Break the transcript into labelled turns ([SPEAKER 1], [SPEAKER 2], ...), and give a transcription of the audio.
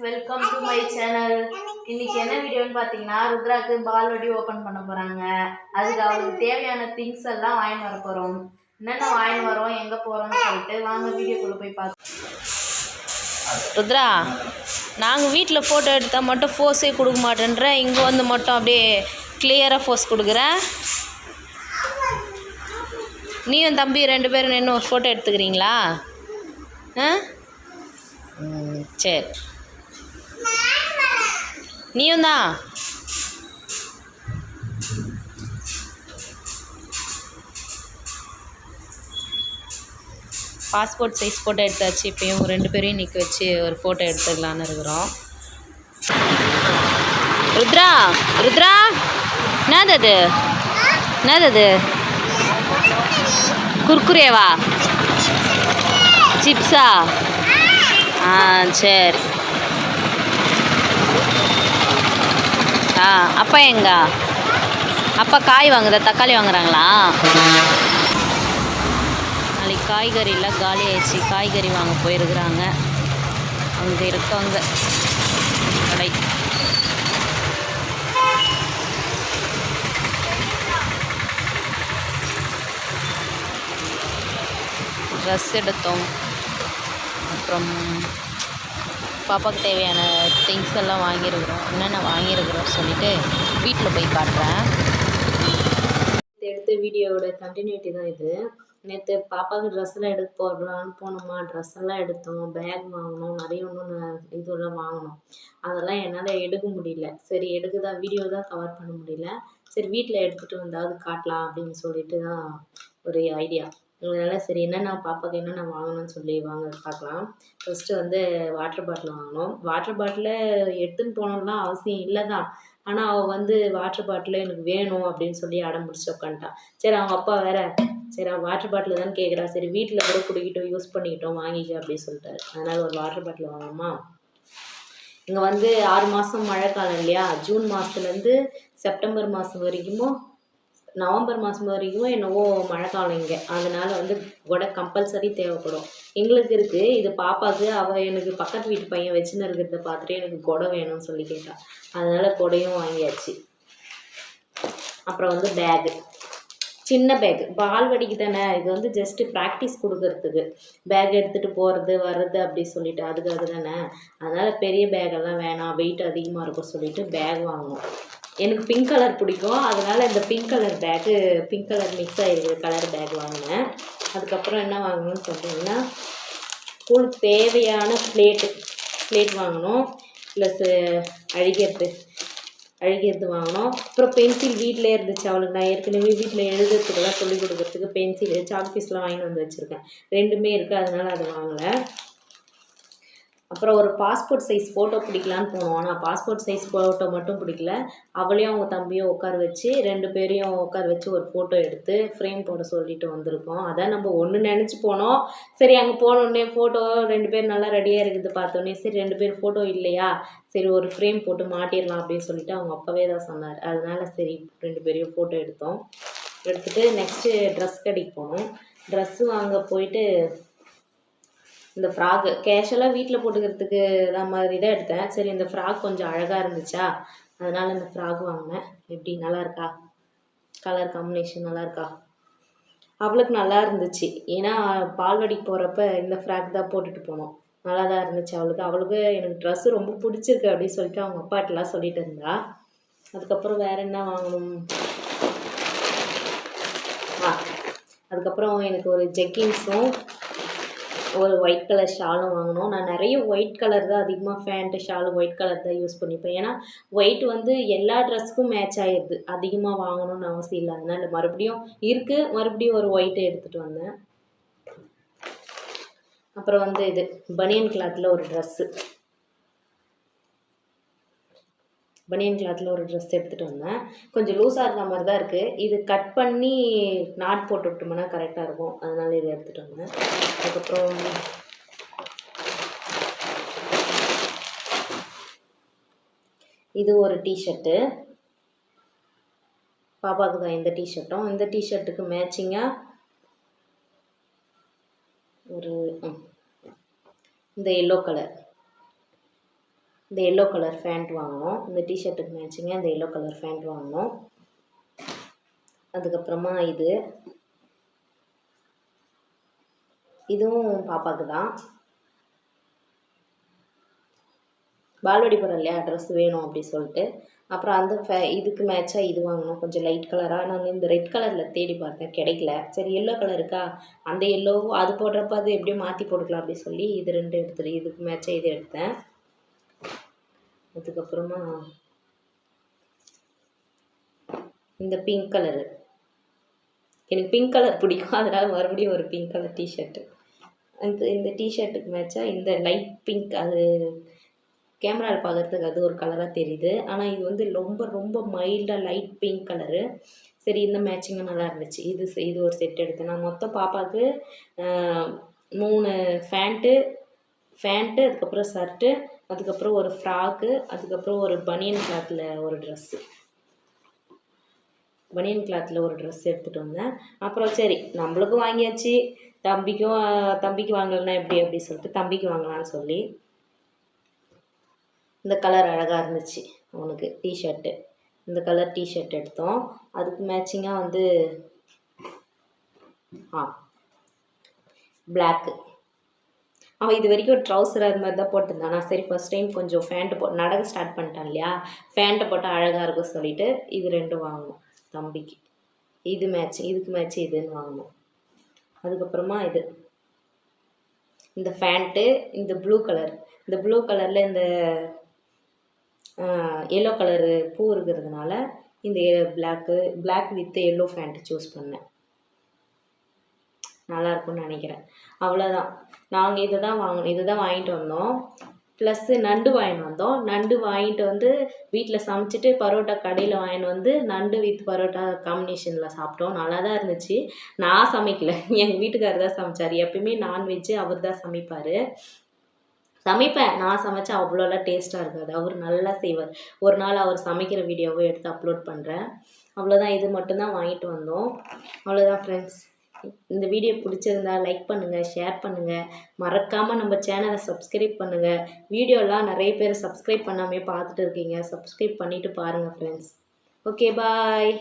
[SPEAKER 1] Welcome to my channel இன்னைக்கு என்ன வீடியோன்னு பார்த்தீங்கன்னா ருத்ராக்கு பால் வடி ஓப்பன் பண்ண போகிறாங்க அதுக்கு அவளுக்கு தேவையான திங்ஸ் எல்லாம் வாங்கிட்டு வர போகிறோம் என்னென்ன வாங்கிட்டு வரோம் எங்கே போகிறோம்னு சொல்லிட்டு வாங்க வீடியோக்குள்ளே போய் பார்த்து
[SPEAKER 2] ருத்ரா நாங்கள் வீட்டில் ஃபோட்டோ எடுத்தால் மட்டும் ஃபோஸே கொடுக்க மாட்டேன்ற இங்கே வந்து மட்டும் அப்படியே கிளியராக ஃபோஸ் கொடுக்குறேன் நீயும் தம்பி ரெண்டு பேரும் நின்று ஒரு ஃபோட்டோ எடுத்துக்கிறீங்களா? ஆ? சரி. நீயும் தான் பாஸ்போர்ட் சைஸ் ஃபோட்டோ எடுத்தாச்சு. இப்போயும் ரெண்டு பேரையும் நிற்க வச்சு ஒரு ஃபோட்டோ எடுத்துக்கலான்னு இருக்கிறோம். ருத்ரா ருத்ரா. என்னது அது? என்னது அது? குர்குரேவா? சிப்ஸா? ஆ சரி. ஆ அப்பா எங்க? அப்பா காய் வாங்குற தக்காளி வாங்குறாங்களா? நாளைக்கு காய்கறிலாம் காலி ஆயிடுச்சு. காய்கறி வாங்க போயிருக்கிறாங்க. அங்கே இருக்கவங்க. கடை. ட்ரெஸ் எடுத்தோம். அப்புறம் பாப்பாவுக்கு தேவையான திங்ஸ் எல்லாம் வாங்கியிருக்கிறோம். என்னென்ன வாங்கியிருக்கிறோம் சொல்லிட்டு வீட்டில் போய் காட்டுறேன்.
[SPEAKER 1] எடுத்த வீடியோவோட கண்டினியூட்டி தான் இது. நேற்று பாப்பாவுக்கு ட்ரெஸ்லாம் எடுக்க போடலான்னு போனோமா ட்ரெஸ் எல்லாம் எடுத்தோம் பேக் வாங்கினோம் நிறைய ஒன்றும் இதெல்லாம் வாங்கினோம் அதெல்லாம் என்னால் எடுக்க முடியல. சரி எடுக்க தான் வீடியோ தான் கவர் பண்ண முடியல. சரி வீட்டில் எடுத்துகிட்டு வந்தாவது காட்டலாம் அப்படின்னு சொல்லிட்டு தான் ஒரு ஐடியா அதனால் சரி என்னென்ன பாப்பாவுக்கு என்னென்ன வாங்கணும்னு சொல்லி வாங்க பார்க்கலாம் ஃபஸ்ட்டு வந்து வாட்டர் பாட்டில் வாங்கினோம் வாட்டர் பாட்டில் எடுத்துன்னு போனோம்லாம் அவசியம் இல்லை தான் ஆனால் அவள் வந்து வாட்டர் பாட்டில் எனக்கு வேணும் அப்படின்னு சொல்லி அடம் பிடிச்சி உட்காந்துட்டான் சரி அவங்க அப்பா வேற சரி அவன் வாட்டர் பாட்டில் தான் கேட்குறா சரி வீட்டில் கூட குடிக்கிட்டோம் யூஸ் பண்ணிக்கிட்டோம் வாங்கிக்க அப்படின்னு சொல்லிட்டாரு. அதனால் ஒரு வாட்டர் பாட்டில் வாங்கணுமா? இங்கே வந்து ஆறு மாதம் மழை காலம் இல்லையா? ஜூன் மாதத்துலேருந்து செப்டம்பர் மாதம் வரைக்கும் நவம்பர் மாதம் வரைக்கும் என்னவோ மழை காலம் இங்கே. அதனால் வந்து கொடை கம்பல்சரி தேவைப்படும். எங்களுக்கு இருக்குது இது பாப்பாவுக்கு அவள் எனக்கு பக்கத்து வீட்டு பையன் வச்சுன்னு இருக்கிறத பார்த்துட்டு எனக்கு கொடை வேணும்னு சொல்லி கேட்டா. அதனால் கொடையும் வாங்கியாச்சு. அப்புறம் வந்து பேகு சின்ன பேக் பால்வடிக்கு தானே. இது வந்து ஜஸ்ட்டு ப்ராக்டிஸ் கொடுக்கறதுக்கு. பேக் எடுத்துகிட்டு போகிறது வர்றது அப்படி சொல்லிட்டு அதுக்காக தானே. அதனால் பெரிய பேக்கெல்லாம் வேணாம். வெயிட் அதிகமாக இருக்கும் சொல்லிட்டு பேக் வாங்கினோம் எனக்கு பிங்க் கலர் பிடிக்கும். அதனால் இந்த pink colour bag pink colour mix ஆகிருக்கிற colour bag வாங்கினேன். அதுக்கப்புறம் என்ன வாங்கணும்னு சொல்கிறீங்கன்னா ஸ்கூலுக்கு தேவையான ப்ளேட்டு ப்ளேட் வாங்கினோம் ப்ளஸ் அழிக்கிறது அழிக்கிறது வாங்கினோம் அப்புறம் பென்சில் வீட்டிலே இருந்துச்சு அவளுக்கு. நான் ஏற்கனவே வீட்டில் எழுதுறதுக்கெல்லாம் சொல்லிக் கொடுக்குறதுக்கு பென்சில் சாக்பீஸ்லாம் வாங்கிட்டு வந்து வச்சுருக்கேன். ரெண்டுமே இருக்குது அதனால் அதை வாங்கலை. அப்புறம் ஒரு பாஸ்போர்ட் சைஸ் ஃபோட்டோ பிடிக்கலான்னு போனோம். ஆனால் பாஸ்போர்ட் சைஸ் ஃபோட்டோ மட்டும் பிடிக்கல. அவளையும் அவங்க தம்பியும் உட்கார வச்சு ரெண்டு பேரையும் உட்கார வச்சு ஒரு ஃபோட்டோ எடுத்து ஃப்ரேம் போட சொல்லிட்டு வந்திருக்கோம். அதான் நம்ம ஒன்று நினச்சி போனோம். சரி அங்கே போனோடனே ஃபோட்டோ ரெண்டு பேர் நல்லா ரெடியாக இருக்குது பார்த்தோன்னே சரி ரெண்டு பேர் ஃபோட்டோ இல்லையா? சரி ஒரு ஃப்ரேம் போட்டு மாட்டிடலாம் அப்படின்னு சொல்லிட்டு அவங்க அப்பவே தான் சொன்னார். அதனால சரி ரெண்டு பேரையும் ஃபோட்டோ எடுத்தோம். எடுத்துகிட்டு நெக்ஸ்ட்டு ட்ரெஸ் கடைக்கு போனோம். ட்ரெஸ்ஸு வாங்க போயிட்டு இந்த ஃப்ராக்கு கேஷுவலாக வீட்டில் போட்டுக்கிறதுக்கு தான் மாதிரி தான் எடுத்தேன். சரி இந்த ஃப்ராக் கொஞ்சம் அழகாக இருந்துச்சா? அதனால் இந்த ஃப்ராக் வாங்கினேன். எப்படி நல்லா இருக்கா? கலர் காம்பினேஷன் நல்லா இருக்கா? அவளுக்கு நல்லா இருந்துச்சு. ஏன்னா பால்வாடிக்கு போகிறப்ப இந்த ஃப்ராக் தான் போட்டுட்டு போனோம். நல்லா தான் இருந்துச்சு அவளுக்கு. அவளுக்கு எனக்கு ட்ரெஸ்ஸு ரொம்ப பிடிச்சிருக்கு அப்படின்னு சொல்லிட்டு அவங்க அப்பாட்டெலாம் சொல்லிட்டு இருந்தா. அதுக்கப்புறம் வேறு என்ன வாங்கணும்? ஆ அதுக்கப்புறம் எனக்கு ஒரு ஜெக்கின்ஸும் ஒரு ஒயிட் கலர் ஷாலும் வாங்கினோம் நான் நிறைய ஒயிட் கலர் தான் அதிகமாக ஃபேண்ட்டு ஷாலு ஒயிட் கலர் தான் யூஸ் பண்ணிப்பேன். ஏன்னா ஒயிட் வந்து எல்லா ட்ரெஸ்க்கும் மேட்ச் ஆகிடுது அதிகமாக வாங்கணும்னு அவசியம் இல்லை. அதனால் மறுபடியும் இருக்குது மறுபடியும் ஒரு ஒயிட்டை எடுத்துகிட்டு வந்தேன். அப்புறம் வந்து இது பனியன் கிளாத்தில் ஒரு ட்ரெஸ்ஸு பனியன் கிளாத்தில் ஒரு ட்ரெஸ் எடுத்துகிட்டு வந்தேன். கொஞ்சம் லூஸாக இருந்த மாதிரி தான் இருக்குது இது கட் பண்ணி நாட் போட்டு விட்டோம்னா கரெக்டாக இருக்கும். அதனால் இதை எடுத்துகிட்டு வந்தேன். அதுக்கப்புறம் இது ஒரு டிஷர்ட்டு பாப்பாவுக்கு தான் இந்த டிஷர்ட்டும் இந்த டிஷர்ட்டுக்கு மேட்சிங்காக ஒரு ம், இந்த எல்லோ கலர் இந்த எல்லோ கலர் ஃபேண்ட் வாங்கினோம் இந்த டிஷர்ட்டுக்கு மேட்சிங்காக இந்த எல்லோ கலர் ஃபேண்ட் வாங்கினோம் அதுக்கப்புறமா இது. இதுவும் பாப்பாவுக்கு தான். பால்வாடி படம் இல்லையா? ட்ரெஸ் வேணும் அப்படி சொல்லிட்டு. அப்புறம் அந்த ஃபே இதுக்கு மேட்சாக இது வாங்கினோம் கொஞ்சம் லைட் கலராக நான் இந்த ரெட் கலரில் தேடி பார்த்தேன். கிடைக்கல. சரி எல்லோ கலர் இருக்கா? அந்த எல்லோவும் அது போடுறப்ப அது எப்படியும் மாற்றி போட்டுக்கலாம் அப்படி சொல்லி இது ரெண்டு எடுத்துரு இதுக்கு மேட்சாக இது எடுத்தேன். அதுக்கப்புறமா இந்த பிங்க் கலரு எனக்கு பிங்க் கலர் பிடிக்கும். அதனால் மறுபடியும் ஒரு பிங்க் கலர் டிஷர்ட்டு அந்த இந்த டிஷர்ட்டுக்கு மேட்சாக இந்த லைட் பிங்க் அது கேமராவில் பார்க்குறதுக்கு அது ஒரு கலராக தெரியுது. ஆனால் இது வந்து ரொம்ப ரொம்ப மைல்டாக லைட் பிங்க் கலரு சரி இந்த மேட்சிங்கும் நல்லா இருந்துச்சு. இது செ- இது ஒரு செட் எடுத்தேன். நான் மொத்தம் பாப்பாவுக்கு மூணு ஃபேண்ட்டு ஃபேண்ட்டு அதுக்கப்புறம் ஷர்ட்டு அதுக்கப்புறம் ஒரு ஃப்ராக்கு அதுக்கப்புறம் ஒரு பனியன் கிளாத்தில் ஒரு ட்ரெஸ்ஸு பனியன் கிளாத்தில் ஒரு ட்ரெஸ் எடுத்துகிட்டு வந்தேன். அப்புறம் சரி நம்மளுக்கும் வாங்கியாச்சு. தம்பிக்கும் தம்பிக்கு வாங்கலைன்னா எப்படி அப்படி சொல்லிட்டு தம்பிக்கு வாங்கலாம்னு சொல்லி இந்த கலர் அழகாக இருந்துச்சு அவனுக்கு டிஷர்ட்டு இந்த கலர் டிஷர்ட் எடுத்தோம். அதுக்கு மேட்சிங்காக வந்து ஆ பிளாக்கு அவன் இது வரைக்கும் ட்ரௌசர் அது மாதிரி தான் போட்டிருந்தான். நான் சரி ஃபஸ்ட் டைம் கொஞ்சம் ஃபேண்ட்டு போ நடக்க ஸ்டார்ட் பண்ணிட்டான் இல்லையா? ஃபேண்ட்டை போட்டால் அழகாக இருக்கும் சொல்லிட்டு இது ரெண்டும் வாங்கணும் தம்பிக்கு. இது மேட்ச் இதுக்கு மேட்ச் இதுன்னு வாங்கணும் அதுக்கப்புறமா இது. இந்த ஃபேண்ட்டு இந்த ப்ளூ கலர் இந்த ப்ளூ கலரில் இந்த எல்லோ கலரு பூ இருக்கிறதுனால இந்த black black with yellow pant choose பண்ணேன். நல்லா இருக்கும்னு நினைக்கிறேன். அவ்வளோதான் நாங்கள் இதை தான் வாங்கினோம் இதை தான் வாங்கிட்டு வந்தோம். ப்ளஸ்ஸு நண்டு வாங்கிட்டு வந்தோம். நண்டு வாங்கிட்டு வந்து வீட்டில் சமைச்சிட்டு பரோட்டா கடையில் வாங்கிட்டு வந்து நண்டு வித் பரோட்டா காம்பினேஷனில் சாப்பிட்டோம். நல்லா தான் இருந்துச்சு. நான் சமைக்கல. எங்கள் வீட்டுக்காரர் தான் சமைச்சார். எப்பயுமே நான்வெஜ்ஜு அவர் தான் சமைப்பார். சமைப்பேன். நான் சமைச்சா அவ்வளோலாம் டேஸ்ட்டாக இருக்காது. அவர் நல்லா செய்வார். ஒரு நாள் அவர் சமைக்கிற வீடியோவை எடுத்து அப்லோட் பண்ணுறேன் அவ்வளோதான் இது மட்டும்தான் வாங்கிட்டு வந்தோம். அவ்வளோதான் ஃப்ரெண்ட்ஸ் இந்த வீடியோ பிடிச்சிருந்தா லைக் பண்ணுங்கள் ஷேர் பண்ணுங்கள் மறக்காமல் நம்ம சேனலை சப்ஸ்கிரைப் பண்ணுங்கள் வீடியோலாம் நிறைய பேர் சப்ஸ்கிரைப் பண்ணாமே பார்த்துட்டு இருக்கீங்க. சப்ஸ்கிரைப் பண்ணிவிட்டு பாருங்கள் ஃப்ரெண்ட்ஸ் ஓகே பாய்